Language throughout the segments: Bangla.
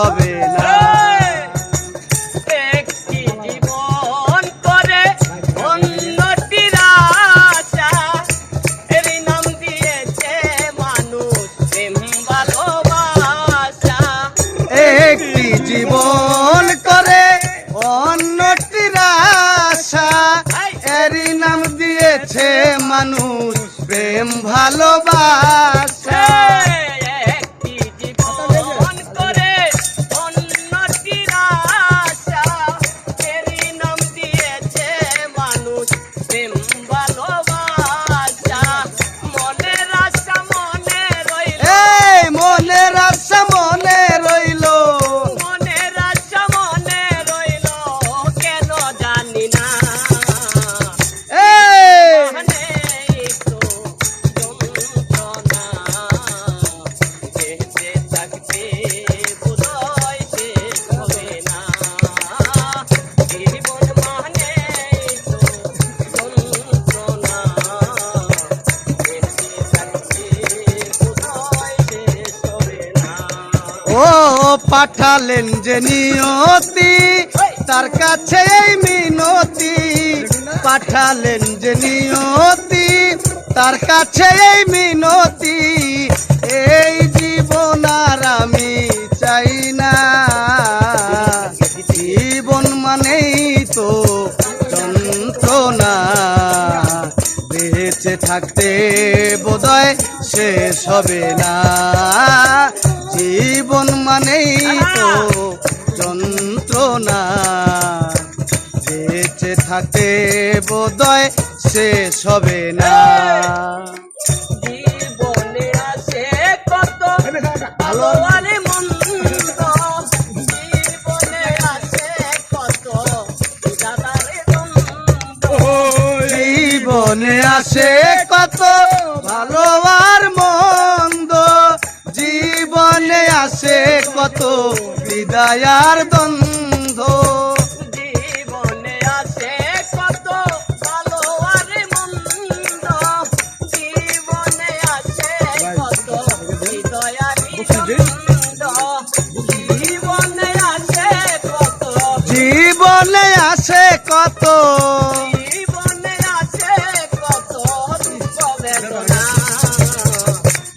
হবে না। একটি জীবন করে অন্যটির আশা এর নাম দিয়েছে মানুষ ভালোবাসা। একটি জীবন করে অন্যটির আশা এরই দিয়েছে মানুষ প্রেম ভালোবাস। পাঠালেন যে নিয়তি, তার কাছে এই মিনতি। পাঠালেন যে নিয়তি, তার কাছে এই মিনতি। এই জীবন আর আমি চাই না। জীবন মানেই তো যন্ত্রণা। বেঁচে থাকতে বোধয় শেষ হবে না। জীবন মানেই তো যন্ত্রণা। বেঁচে থাকতে বোধয় শেষ হবে না। জীবনে আছে কত ভালো। আছে কত জীবনে আসে কত কত বিদায়ার দ্বন্দ্ব। জীবনে আছে কত ভালো জীবনে আছে কত জীবনে কত জীবনে কত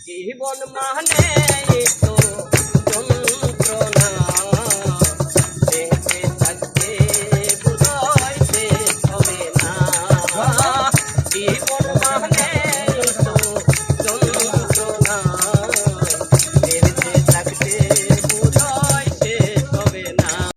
জীবন মানে